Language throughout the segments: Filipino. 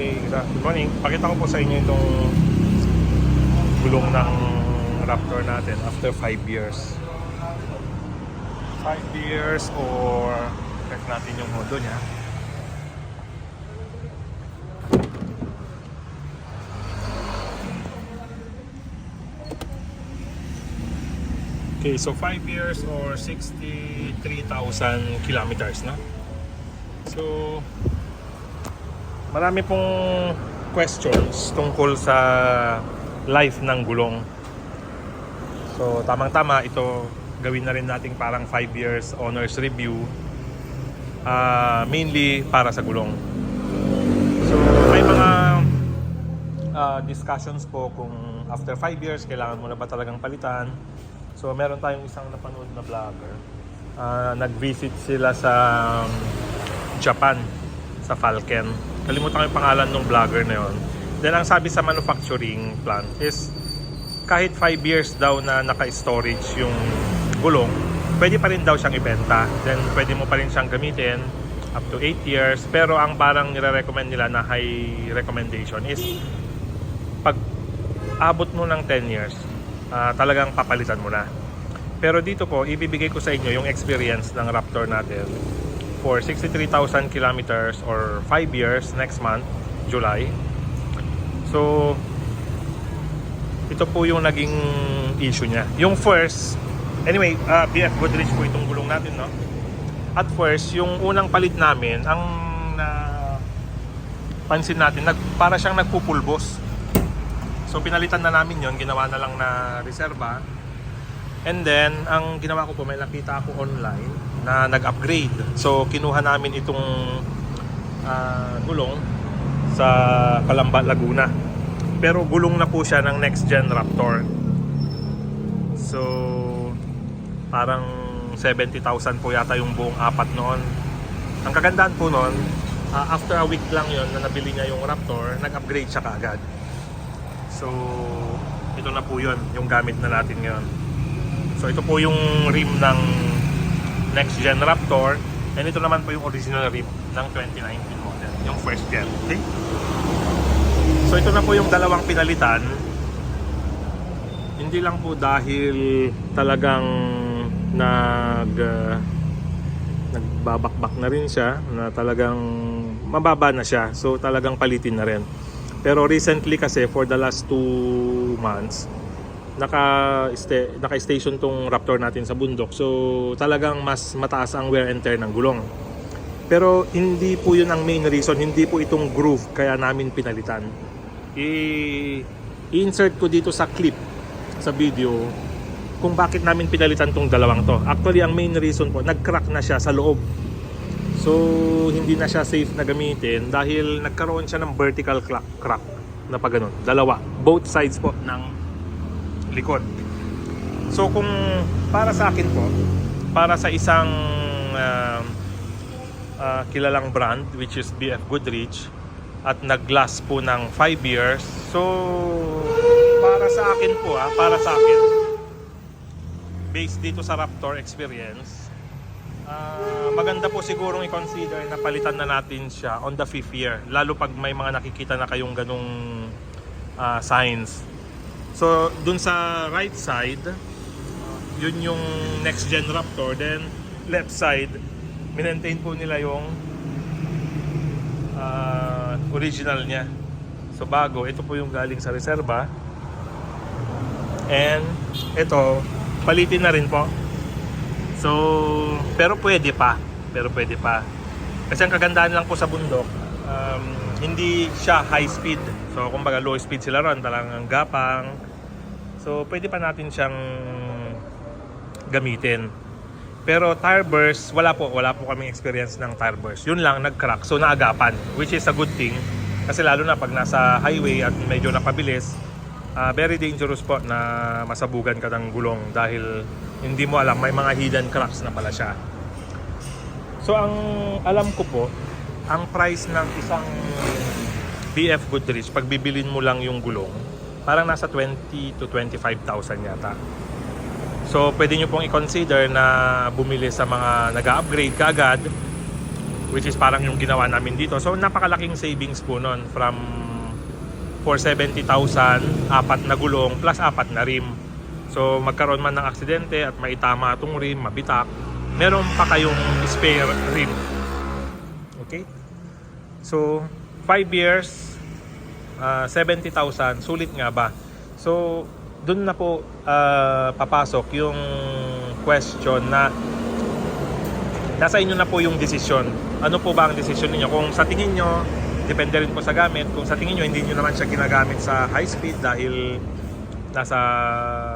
Okay, good morning. Pakita ko po sa inyo itong gulong ng Raptor natin after 5 years. 5 years or check natin yung modo niya. Okay, so 5 years or 63,000 kilometers, no? So, marami pong questions tungkol sa life ng gulong. So, tamang-tama, ito gawin na rin nating parang 5 years honors review ah, mainly para sa gulong. So, may mga ah, discussions po kung after 5 years, kailangan mo na ba talagang palitan. So, meron tayong isang napanood na vlogger. Ah, nag-visit sila sa um, Japan, sa Falcon. Kalimutan ko yung pangalan ng vlogger na yon. Then, ang sabi sa manufacturing plant is kahit 5 years daw na naka-storage yung gulong, pwede pa rin daw siyang ibenta. Then, pwede mo pa rin siyang gamitin up to 8 years. Pero ang parang nire-recommend nila na high recommendation is pag abot mo ng 10 years, ah, talagang papalitan mo na. Pero dito po, ibibigay ko sa inyo yung experience ng Raptor natin for 63,000 kilometers or 5 years next month, July. So, ito po yung naging issue niya. Yung first, anyway, uh, BF Goodrich po itong gulong natin, no? At first, yung unang palit namin, ang na pansin natin, nag, para siyang nagpupulbos. So pinalitan na namin yon ginawa na lang na reserva. And then, ang ginawa ko po, may nakita ako online na nag-upgrade. So kinuha namin itong ah, gulong sa Calamba, Laguna. Pero gulong na po siya ng next gen Raptor. So parang 70,000 po yata yung buong apat noon. Ang kagandahan po noon, ah, after a week lang yon na nabili niya yung Raptor, nag-upgrade siya kaagad. So, ito na po yun, yung gamit na natin ngayon. So, ito po yung rim ng next gen Raptor. And ito naman po yung original rim ng 2019 model, yung first gen. Okay? So, ito na po yung dalawang pinalitan. Hindi lang po dahil talagang nag uh, nagbabakbak na rin siya na talagang mababa na siya so talagang palitin na rin pero recently kasi for the last two months naka naka station tong Raptor natin sa bundok so talagang mas mataas ang wear and tear ng gulong pero hindi po yun ang main reason hindi po itong groove kaya namin pinalitan i insert ko dito sa clip sa video kung bakit namin pinalitan tong dalawang to. Actually, ang main reason po, nag-crack na siya sa loob. So, hindi na siya safe na gamitin dahil nagkaroon siya ng vertical crack, crack na pag ganun. Dalawa. Both sides po ng likod. So, kung para sa akin po, para sa isang ah, ah, kilalang brand which is BF Goodrich at nag-last po ng 5 years. So, para sa akin po ah, para sa akin, based dito sa Raptor experience, ah, maganda po sigurong i-consider na palitan na natin siya on the fifth year. Lalo pag may mga nakikita na kayong ganong ah, signs. So, dun sa right side, yun yung next gen Raptor. Then, left side, minentain po nila yung ah, original niya. So, bago. Ito po yung galing sa reserva. And, ito, palitin na rin po. So, pero pwede pa. Pero pwede pa. Kasi ang kagandahan lang po sa bundok, um, hindi siya high speed. So, kumbaga low speed sila ron, talagang gapang. So, pwede pa natin siyang gamitin. Pero tire burst, wala po. Wala po kaming experience ng tire burst. Yun lang, nag-crack. So, naagapan. Which is a good thing. Kasi lalo na pag nasa highway at medyo napabilis, ah, very dangerous po na masabugan ka ng gulong dahil hindi mo alam, may mga hidden cracks na pala siya. So, ang alam ko po, ang price ng isang BF Goodrich, pag bibilin mo lang yung gulong, parang nasa 20 to 25,000 yata. So, pwede nyo pong i-consider na bumili sa mga nag-upgrade kaagad which is parang yung ginawa namin dito. So napakalaking savings po nun from for 70,000, apat na gulong plus apat na rim. So magkaroon man ng aksidente at maitama itong rim, mabitak, meron pa kayong spare rim. Okay? So 5 years, ah, 70,000, sulit nga ba? So doon na po ah, papasok yung question na nasa inyo na po yung desisyon. Ano po ba ang desisyon ninyo? Kung sa tingin nyo, depende rin po sa gamit. Kung sa tingin nyo, hindi nyo naman siya ginagamit sa high speed dahil nasa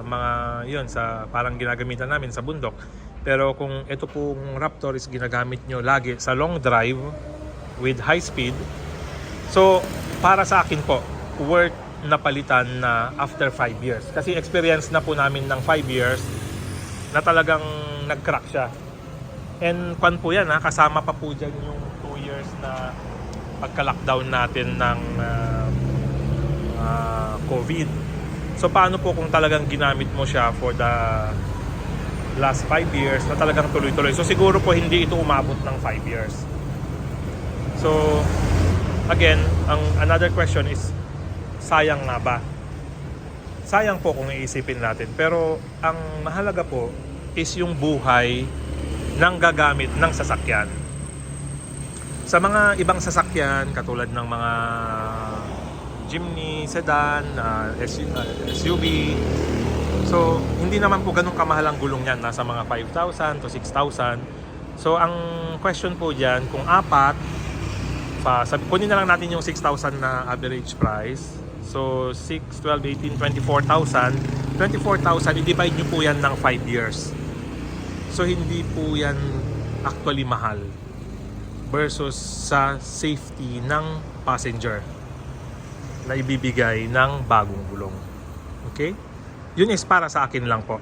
mga yun sa parang ginagamitan namin sa bundok. Pero kung ito pong Raptor is ginagamit nyo lagi sa long drive with high speed, so para sa akin po, worth na palitan na after 5 years. Kasi experience na po namin ng 5 years na talagang nag-crack siya. And kwan po yan ha, kasama pa po dyan yung 2 years na pagka-lockdown natin ng ah, ah, COVID. So paano po kung talagang ginamit mo siya for the last 5 years na talagang tuloy-tuloy. So siguro po hindi ito umabot ng 5 years. So again, ang another question is sayang nga ba? Sayang po kung iisipin natin. Pero ang mahalaga po is yung buhay ng gagamit ng sasakyan. Sa mga ibang sasakyan, katulad ng mga jeepney, sedan, ah, SU- ah, SUV, so hindi naman po ganun kamahal ang gulong yan. Nasa mga 5,000 to 6,000. So ang question po dyan, kung apat, pa, sabi, kunin na lang natin yung 6,000 na average price. So 6, 12, 18, 24,000. 24,000, i-divide nyo po yan ng 5 years. So hindi po yan actually mahal versus sa safety ng passenger na ibibigay ng bagong gulong. Okay? Yun is para sa akin lang po.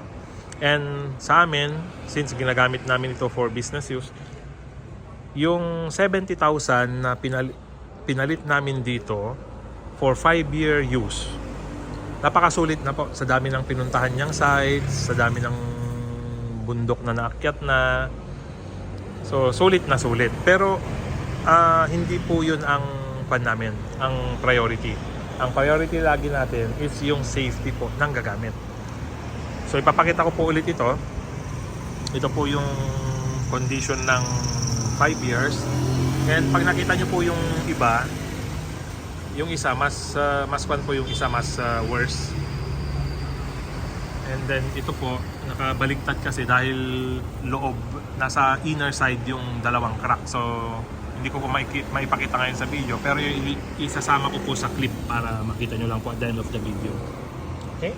And sa amin, since ginagamit namin ito for business use, yung 70,000 na pinali- pinalit namin dito for 5-year use, napakasulit na po sa dami ng pinuntahan niyang sites, sa dami ng bundok na naakyat na. So, sulit na sulit. Pero, ah, hindi po yun ang pan namin, ang priority. Ang priority lagi natin is yung safety po ng gagamit. So, ipapakita ko po ulit ito. Ito po yung condition ng 5 years. And pag nakita nyo po yung iba, yung isa mas ah, mas kwan po yung isa mas ah, worse. And then ito po nakabaligtad kasi dahil loob nasa inner side yung dalawang crack. So hindi ko po maipakita ngayon sa video pero yung isasama ko po sa clip para makita nyo lang po at the end of the video. Okay?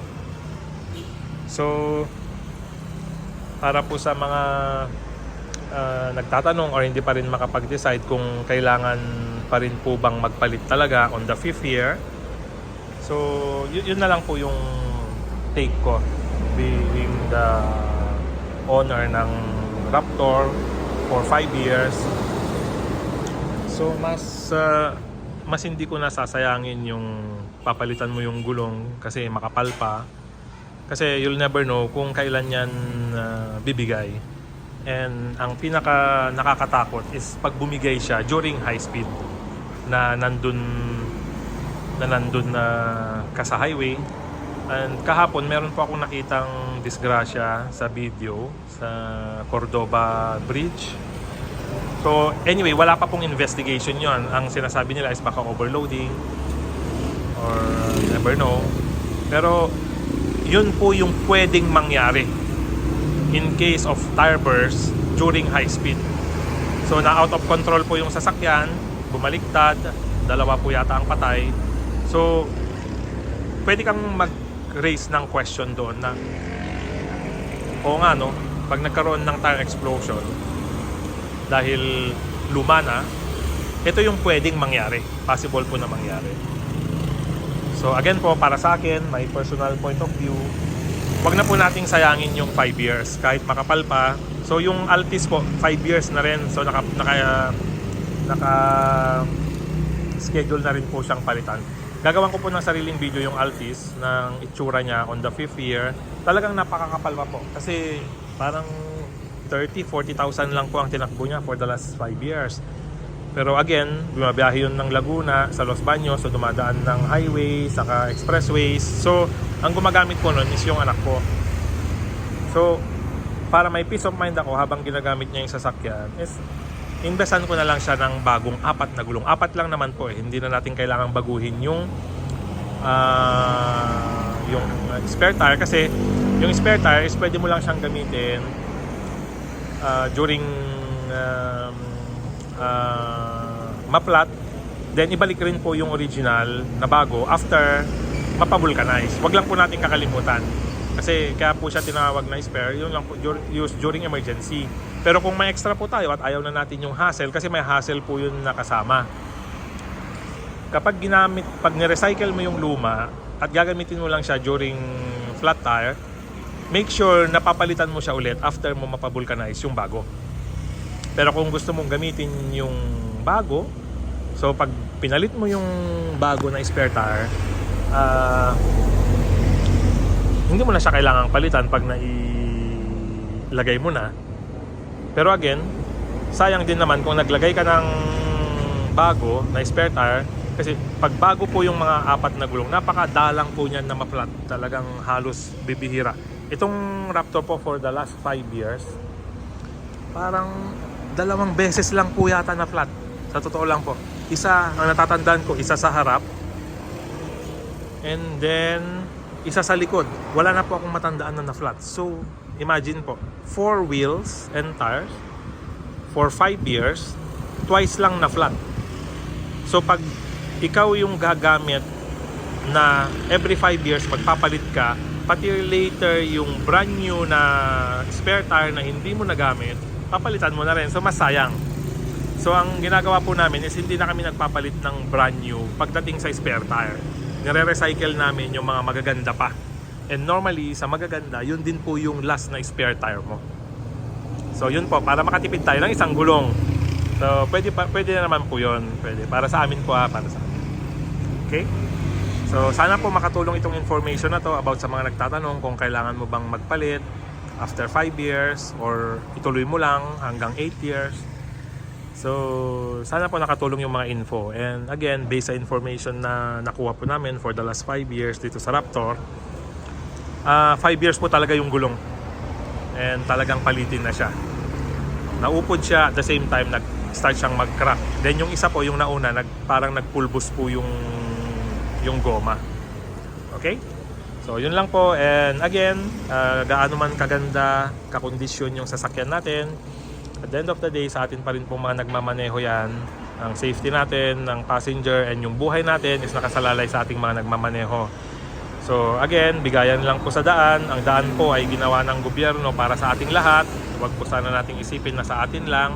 So para po sa mga ah, nagtatanong or hindi pa rin makapag-decide kung kailangan pa rin po bang magpalit talaga on the fifth year. So, yun, yun na lang po yung take ko being the owner ng Raptor for 5 years. So, mas ah, mas hindi ko nasasayangin yung papalitan mo yung gulong kasi makapal pa. Kasi you'll never know kung kailan yan ah, bibigay. And ang pinaka nakakatakot is pag bumigay siya during high speed na nandun na nandun na ka highway. And kahapon meron po akong nakitang disgrasya sa video sa Cordoba Bridge. So anyway, wala pa pong investigation yon. Ang sinasabi nila is baka overloading or never know. Pero yun po yung pwedeng mangyari in case of tire burst during high speed. So na out of control po yung sasakyan, bumaliktad, dalawa po yata ang patay. So pwede kang mag-raise ng question doon na o nga no, pag nagkaroon ng tire explosion dahil luma na, ito yung pwedeng mangyari. Possible po na mangyari. So again po, para sa akin, my personal point of view, wag na po nating sayangin yung 5 years. Kahit makapal pa. So yung Altis po, 5 years na rin. So naka, naka, naka schedule na rin po siyang palitan. Gagawan ko po ng sariling video yung Altis ng itsura niya on the 5th year. Talagang napakakapal pa po. Kasi parang 30, 40,000 lang po ang tinakbo niya for the last 5 years. Pero again, bumabiyahe yun ng Laguna sa Los Baños, so dumadaan ng highway, saka expressways. So, ang gumagamit ko nun is yung anak ko. So, para may peace of mind ako habang ginagamit niya yung sasakyan, is investan ko na lang siya ng bagong apat na gulong. Apat lang naman po eh. Hindi na natin kailangang baguhin yung ah, yung spare tire kasi yung spare tire is pwede mo lang siyang gamitin ah, during um, ah, maplat then ibalik rin po yung original na bago after mapavulcanize. Wag lang po natin kakalimutan. Kasi kaya po siya tinawag na spare, yun lang po use during emergency. Pero kung may extra po tayo at ayaw na natin yung hassle, kasi may hassle po yun nakasama. Kapag ginamit, pag nirecycle mo yung luma at gagamitin mo lang siya during flat tire, make sure napapalitan mo siya ulit after mo mapavulcanize yung bago. Pero kung gusto mong gamitin yung bago, so pag pinalit mo yung bago na spare tire, ah, hindi mo na siya kailangang palitan pag nailagay mo na. Pero again, sayang din naman kung naglagay ka ng bago na spare tire kasi pag bago po yung mga apat na gulong, napakadalang po niyan na ma-flat. Talagang halos bibihira. Itong Raptor po for the last 5 years, parang dalawang beses lang po yata na flat. Sa totoo lang po. Isa, ang natatandaan ko, isa sa harap. And then, isa sa likod. Wala na po akong matandaan na na-flat. So, imagine po, four wheels and tires for 5 years, twice lang na-flat. So, pag ikaw yung gagamit na every 5 years magpapalit ka, pati later yung brand new na spare tire na hindi mo nagamit, papalitan mo na rin. So, mas sayang. So, ang ginagawa po namin is hindi na kami nagpapalit ng brand new pagdating sa spare tire. Nire-recycle namin yung mga magaganda pa. And normally, sa magaganda, yun din po yung last na spare tire mo. So, yun po, para makatipid tayo ng isang gulong. So, pwede, pwede na naman po yun. Pwede. Para sa amin po ha, para sa amin. Okay? So, sana po makatulong itong information na to about sa mga nagtatanong kung kailangan mo bang magpalit after 5 years or ituloy mo lang hanggang 8 years. So, sana po nakatulong yung mga info. And again, based sa information na nakuha po namin for the last 5 years dito sa Raptor, 5 years po talaga yung gulong. And talagang palitin na siya. Naupod siya at the same time nag-start siyang mag-crack. Then yung isa po, yung nauna, nag, parang nagpulbos po yung, yung goma. Okay? So, yun lang po. And again, ah, gaano man kaganda, kakondisyon yung sasakyan natin, at the end of the day, sa atin pa rin po mga nagmamaneho yan. Ang safety natin, ng passenger, and yung buhay natin is nakasalalay sa ating mga nagmamaneho. So again, bigayan lang po sa daan. Ang daan po ay ginawa ng gobyerno para sa ating lahat. Huwag po sana nating isipin na sa atin lang.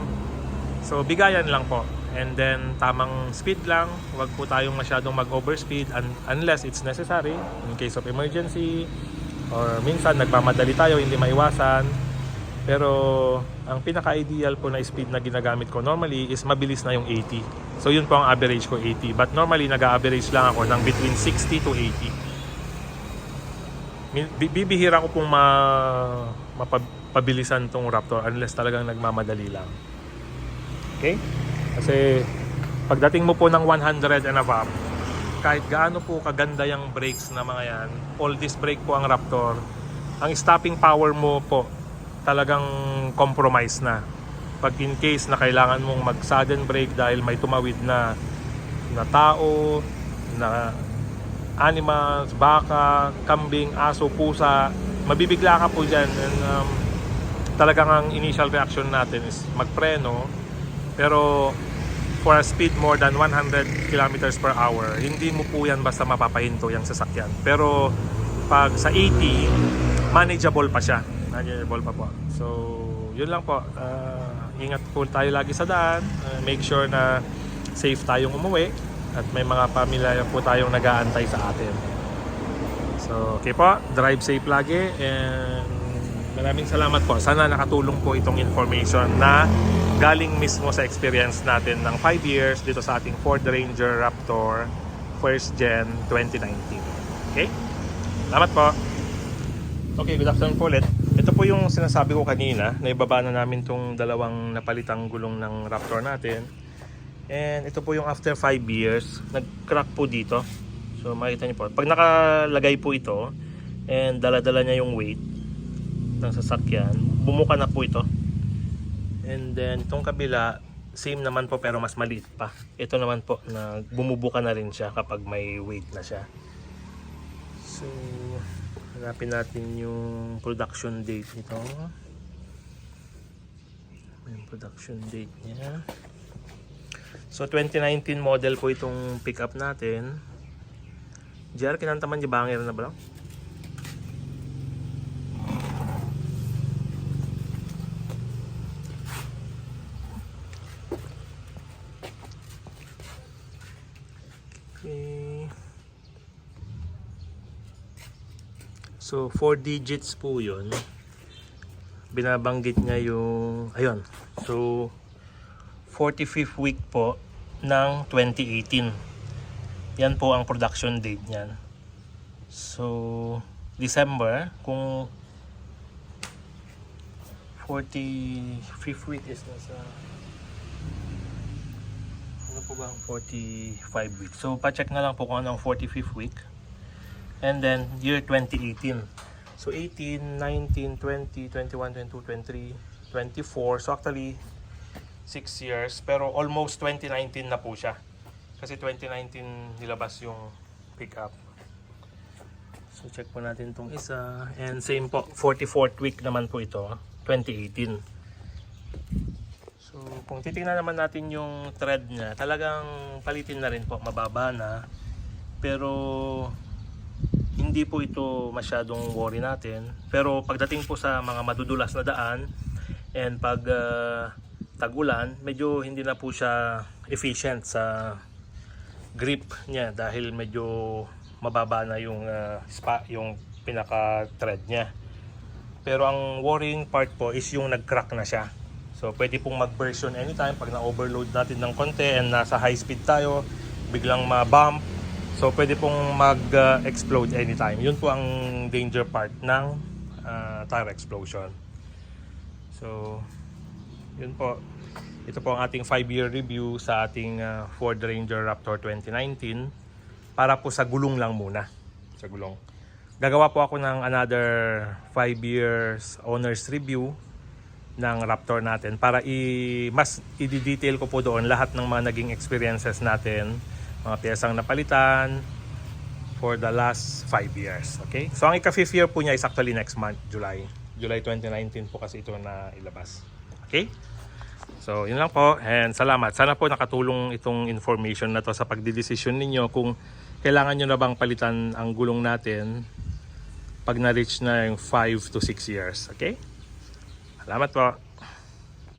So bigayan lang po. And then tamang speed lang. Huwag po tayong masyadong mag-overspeed un- unless it's necessary in case of emergency or minsan nagmamadali tayo hindi maiwasan. Pero ang pinaka-ideal po na speed na ginagamit ko normally is mabilis na yung 80. So yun po ang average ko 80. But normally nag-average lang ako ng between 60 to 80. Min- bi- Bibihira ko pong ma mapabilisan tong Raptor unless talagang nagmamadali lang. Okay? Kasi pagdating mo po ng 100 and above, kahit gaano po kaganda yung brakes na mga yan, all disc brake po ang Raptor, ang stopping power mo po talagang compromise na. Pag in case na kailangan mong mag sudden brake dahil may tumawid na na tao, na animals, baka, kambing, aso, pusa, mabibigla ka po dyan. And, um, talagang ang initial reaction natin is magpreno. Pero for a speed more than 100 kilometers per hour, hindi mo po yan basta mapapahinto yung sasakyan. Pero pag sa 80, manageable pa siya. Manageable pa po. So, yun lang po. Ah, ingat po tayo lagi sa daan. Ah, make sure na safe tayong umuwi at may mga pamilya po tayong nag-aantay sa atin. So, okay po. Drive safe lagi and maraming salamat po. Sana nakatulong po itong information na galing mismo sa experience natin ng 5 years dito sa ating Ford Ranger Raptor first gen 2019. Okay? Salamat po. Okay, good afternoon po ulit. Ito po yung sinasabi ko kanina na ibaba na namin tong dalawang napalitang gulong ng Raptor natin. And ito po yung after 5 years, nag-crack po dito. So makita niyo po. Pag nakalagay po ito, and dala-dala niya yung weight ng sasakyan, bumuka na po ito. And then itong kabila, same naman po pero mas maliit pa. Ito naman po na bumubuka na rin siya kapag may weight na siya. So, hanapin natin yung production date nito. Yung production date niya. So 2019 model po itong pickup natin. JR, kinantaman niya banger na ba lang? Okay. So 4 digits po yun. Binabanggit niya yung... Ayun. So 45th week po ng 2018. Yan po ang production date niyan. So, December, kung 45th week is nasa... Ano po ba ang 45 week? So, pa-check na lang po kung ano ang 45th week. And then, year 2018. So, 18, 19, 20, 21, 22, 23, 24. So, actually, 6 years. Pero almost 2019 na po siya. Kasi 2019 nilabas yung pickup. So check po natin tong isa. And same po 44th week naman po ito 2018 so kung titingnan naman natin yung thread niya talagang palitin na rin po. Mababa na. Pero hindi po ito masyadong worry natin pero pagdating po sa mga madudulas na daan and pag ah, tag-ulan, medyo hindi na po siya efficient sa grip niya dahil medyo mababa na yung ah, spa, yung pinaka thread niya. Pero ang worrying part po is yung nag-crack na siya. So pwede pong mag-burst yun anytime pag na-overload natin ng konti and nasa high speed tayo, biglang ma-bump. So pwede pong mag-explode anytime. Yun po ang danger part ng ah, tire explosion. So yun po. Ito po ang ating 5-year review sa ating ah, Ford Ranger Raptor 2019 para po sa gulong lang muna. Sa gulong. Gagawa po ako ng another 5 years owner's review ng Raptor natin para i mas i-detail ko po doon lahat ng mga naging experiences natin, mga piyesang napalitan for the last 5 years. Okay? So ang ika-5th year po niya is actually next month, July. July 2019 po kasi ito na ilabas. Okay? So, yun lang po and salamat. Sana po nakatulong itong information na to sa pagdidesisyon ninyo kung kailangan nyo na bang palitan ang gulong natin pag na-reach na yung 5 to 6 years. Okay? Salamat po.